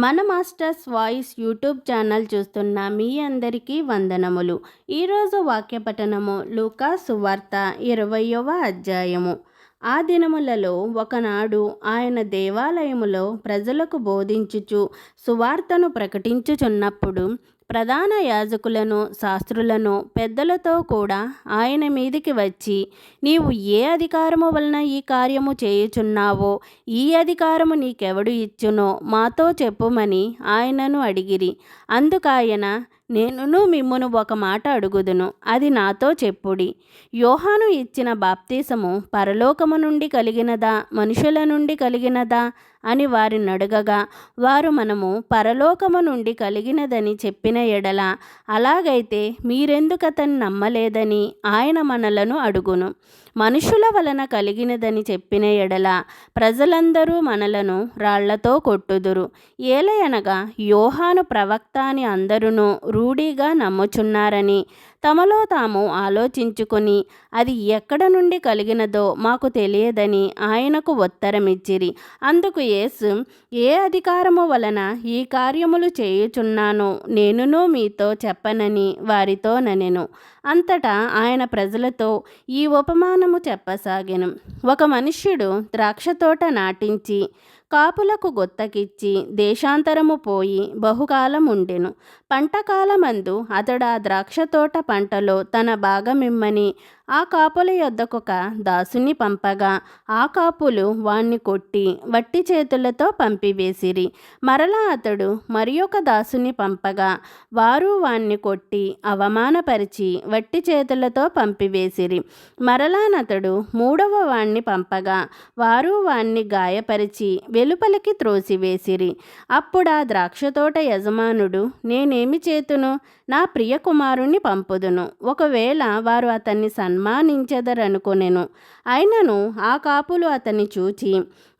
మన masters voice YouTube channel చూస్తున్న మీ అందరికీ వందనములు. ఈరోజు వాక్య పఠనము లూకా సువార్త ఇరవయవ అధ్యాయము. ఆ దినములలో ఒకనాడు ఆయన దేవాలయములో ప్రజలకు బోధించుచు సువార్తను ప్రకటించుచున్నప్పుడు ప్రధాన యాజకులను శాస్త్రులను పెద్దలతో కూడా ఆయన మీదికి వచ్చి నీవు ఏ అధికారము వలన ఈ కార్యము చేయుచున్నావో ఈ అధికారము నీకెవడు ఇచ్చునో మాతో చెప్పుమని ఆయనను అడిగిరి. అందుకాయన నేనును మిమ్మును ఒక మాట అడుగుదును అది నాతో చెప్పుడి. యోహాను ఇచ్చిన బాప్తీసము పరలోకము నుండి కలిగినదా మనుషుల నుండి కలిగినదా అని వారిని అడగగా వారు మనము పరలోకము నుండి కలిగినదని చెప్పిన ఎడల అలాగైతే మీరెందుకు అతన్ని నమ్మలేదని ఆయన మనలను అడుగును. మనుషుల వలన కలిగినదని చెప్పిన ఎడల ప్రజలందరూ మనలను రాళ్ళతో కొట్టుదురు. ఏలయనగా యోహాను ప్రవక్త అని అందరూ రూఢీగా నమ్ముచున్నారని తమలో తాము ఆలోచించుకొని అది ఎక్కడ నుండి కలిగినదో మాకు తెలియదని ఆయనకు ఉత్తరమిచ్చిరి. అందుకు యేసు ఏ అధికారము వలన ఈ కార్యములు చేయుచున్నానో నేనునూ మీతో చెప్పనని వారితో ననెను. అంతటా ఆయన ప్రజలతో ఈ ఉపమానము చెప్పసాగెను. ఒక మనుష్యుడు ద్రాక్ష తోట నాటించి కాపులకు గొత్తకిచ్చి దేశాంతరము పోయి బహుకాలం ఉండెను. పంటకాలమందు అతడా ఆ ద్రాక్ష తోట పంటలో తన భాగమిమ్మని ఆ కాపుల యొద్దకొక దాసుని పంపగా ఆ కాపులు వాణ్ణి కొట్టి వట్టి చేతులతో పంపివేసిరి. మరలా అతడు మరి ఒక దాసుని పంపగా వారు వాణ్ణి కొట్టి అవమానపరిచి వట్టి చేతులతో పంపివేసిరి. మరలానతడు మూడవ వాణ్ణి పంపగా వారు వాణ్ణి గాయపరిచి వెలుపలికి త్రోసివేసిరి. అప్పుడా ద్రాక్ష ద్రాక్షతోట యజమానుడు నేనేమి చేతును? నా ప్రియ కుమారుణ్ణి పంపుదును. ఒకవేళ వారు అతన్ని సన్మానించెదరనుకొనెను. అయినను ఆ కాపులు అతన్ని చూచి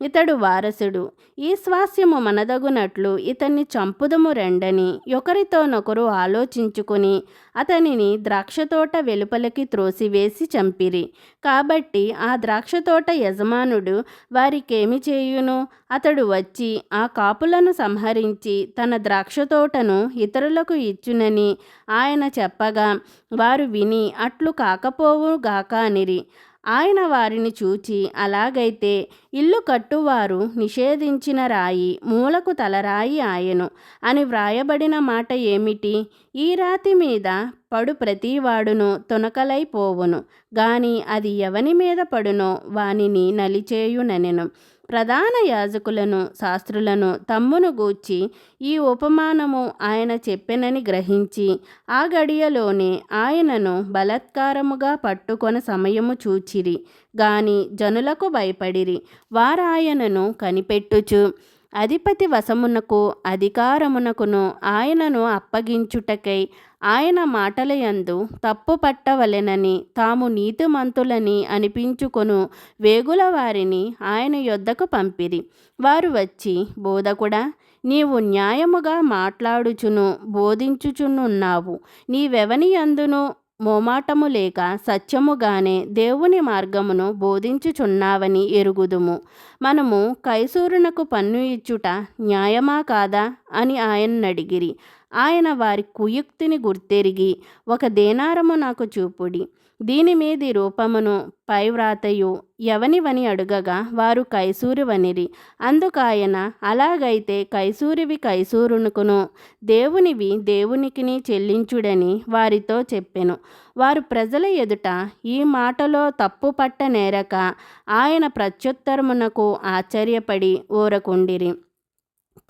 ఇతడు వారసుడు. ఈ స్వాస్యము మనదగునట్లు ఇతన్ని చంపుదము రెండని ఒకరితోనొకరు ఆలోచించుకుని అతనిని ద్రాక్షతోట వెలుపలికి త్రోసివేసి చంపిరి. కాబట్టి ఆ ద్రాక్షతోట యజమానుడు వారికేమి చేయును? అతడు వచ్చి ఆ కాపులను సంహరించి తన ద్రాక్షతోటను ఇతరులకు ఇచ్చునని ఆయన చెప్పగా వారు విని అట్లు కాకపోవు గాక అనిరి. ఆయన వారిని చూచి అలాగైతే ఇల్లు కట్టువారు నిషేధించిన రాయి మూలకు తలరాయి ఆయను అని వ్రాయబడిన మాట ఏమిటి? ఈ రాతి మీద పడు ప్రతివాడును తునకలైపోవును గాని అది ఎవని మీద పడునో వానిని నలిచేయునెను ప్రధాన యాజకులను శాస్త్రులను తమ్మును గూర్చి ఈ ఉపమానము ఆయన చెప్పెనని గ్రహించి ఆ గడియలోనే ఆయనను బలత్కారముగా పట్టుకొని సమయము చూచిరి. గాని జనులకు భయపడిరి. వారాయనను కనిపెట్టుచు అధిపతి వశమునకు అధికారమునకును ఆయనను అప్పగించుటకై ఆయన మాటలయందు తప్పు పట్టవలెనని తాము నీతిమంతులని అనిపించుకొను వేగుల వారిని ఆయన యొద్దకు పంపిరి. వారు వచ్చి బోధకుడా నీవు న్యాయముగా మాట్లాడుచును బోధించుచునున్నావు. నీవెవని అందును మోమాటము లేక సత్యముగానే దేవుని మార్గమును బోధించుచున్నావని ఎరుగుదుము. మనము కైసూరునకు పన్ను ఇచ్చుట న్యాయమా కాదా అని ఆయన్నడిగిరి ఆయన వారి కుయుక్తిని గుర్తెరిగి ఒక దేనారము నాకు చూపుడి. దీని మీది రూపమును పైవ్రాతయు ఎవనివని అడుగగా వారు కైసూరువనిరి అందుకాయన అలాగైతే కైసూరివి కైసూరునుకును. దేవునివి దేవునికిని చెల్లించుడని వారితో చెప్పెను. వారు ప్రజల ఎదుట ఈ మాటలో తప్పు పట్ట నేరక ఆయన ప్రత్యుత్తరమునకు ఆశ్చర్యపడి ఊరకుండిరి.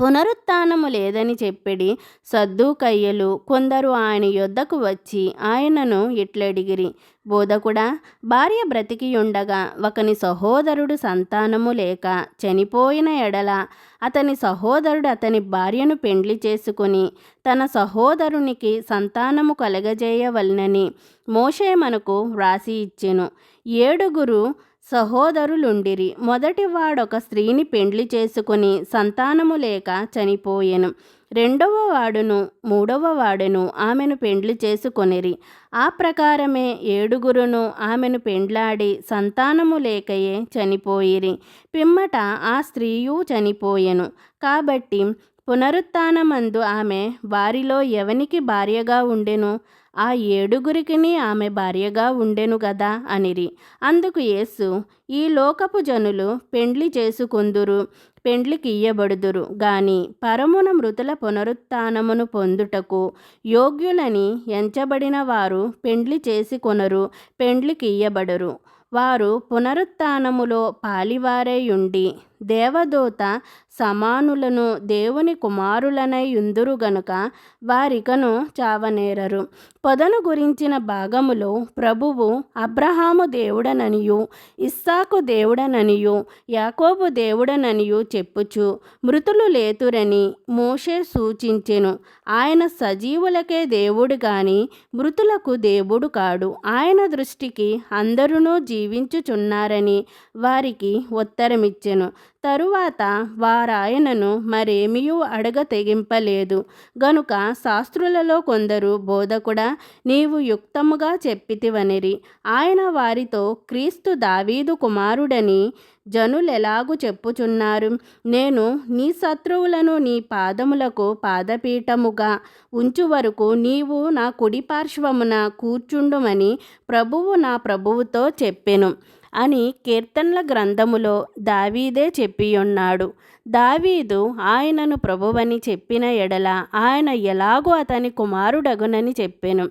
పునరుత్నము లేదని చెప్పిడి. సద్దుకయ్యలు కొందరు ఆయన యొద్దకు వచ్చి ఆయనను ఇట్లడిగిరి. బోధకుడా భార్య బ్రతికి ఉండగా ఒకని సహోదరుడు సంతానము లేక చనిపోయిన ఎడల అతని సహోదరుడు అతని భార్యను పెండ్లి చేసుకుని తన సహోదరునికి సంతానము కలగజేయవలనని మోషే మనకు వ్రాసి ఇచ్చెను. ఏడుగురు సహోదరులుండిరి. మొదటి వాడొక స్త్రీని పెండ్లి చేసుకుని సంతానము లేక చనిపోయెను. రెండవ వాడును మూడవ వాడును ఆమెను పెండ్లి చేసుకొనిరి. ఆ ప్రకారమే ఏడుగురును ఆమెను పెండ్లాడి సంతానము లేకయే చనిపోయిరి. పిమ్మట ఆ స్త్రీయు చనిపోయెను. కాబట్టి పునరుత్నమందు ఆమె వారిలో ఎవనికి భార్యగా ఉండెను? ఆ ఏడుగురికిని ఆమె భార్యగా ఉండెను కదా అనిరి. అందుకు యేసు ఈ లోకపు జనులు పెండ్లి చేసుకొందురు పెండ్లికి ఇయ్యబడుదురు గాని పరమున మృతుల పునరుత్థానమును పొందుటకు యోగ్యులని ఎంచబడిన వారు పెండ్లి చేసుకొనరు పెండ్లికి ఇయ్యబడరు వారు పునరుత్థానములో పాలివారై ఉండి దేవదూత సమానులను దేవుని కుమారులనై ఉందురు గనుక వారికను చావనేరరు. పొదను గురించిన భాగములో ప్రభువు అబ్రహాము దేవుడననియు ఇస్సాకు దేవుడననియు యాకోబు దేవుడననియు చెప్పుచు మృతులు లేతురని మోషే సూచించెను. ఆయన సజీవులకే దేవుడు గాని మృతులకు దేవుడు కాడు. ఆయన దృష్టికి అందరూ జీవించుచున్నారని వారికి ఉత్తరమిచ్చెను. తరువాత వారాయనను మరేమియూ అడగ తెగింపలేదు గనుక శాస్త్రులలో కొందరు బోధకుడా నీవు యుక్తముగా చెప్పితివనిరి. ఆయన వారితో క్రీస్తు దావీదు కుమారుడని జనులెలాగు చెప్పుచున్నారు. నేను నీ శత్రువులను నీ పాదములకు పాదపీఠముగా ఉంచు వరకు నీవు నా కుడి పార్శ్వమున కూర్చుండుమని ప్రభువు నా ప్రభువుతో చెప్పెను. అని కీర్తనల గ్రంథములో దావీదే చెప్పియున్నాడు. దావీదు ఆయనను ప్రభువని చెప్పిన ఎడల ఆయన ఎలాగో అతని కుమారుడగునని చెప్పెను.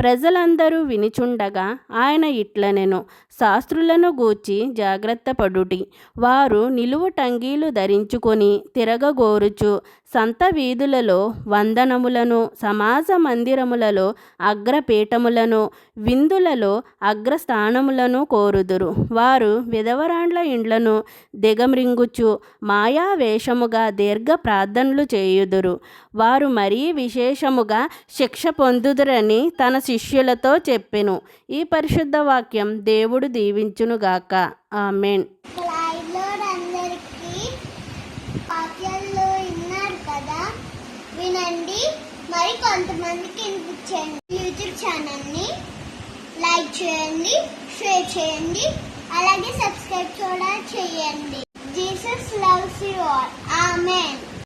ప్రజలందరూ వినిచుండగా ఆయన ఇట్లనెను శాస్త్రులను గూర్చి జాగ్రత్త పడుటి వారు నిలువు టంగీలు ధరించుకొని తిరగగోరుచు సంత వీధులలో వందనములను సమాజ మందిరములలో అగ్రపీఠములను విందులలో అగ్రస్థానములను కోరుదురు. వారు విధవరాండ్ల ఇండ్లను దిగమ్రింగుచు మాయా వేషముగా దీర్ఘ ప్రార్థనలు చేయుదురు. వారు మరీ విశేషముగా శిక్ష పొందుదురని తన శిష్యులతో చెప్పెను. ఈ పరిశుద్ధ వాక్యం దేవుడు దీవించునుగాక ఆమెన్. వినండి. మరి కొంతమందికి వినిపించండి. యూట్యూబ్ ఛానల్ని లైక్ చేయండి షేర్ చేయండి అలాగే సబ్స్క్రైబ్ కూడా చేయండి. Jesus loves you all. Amen.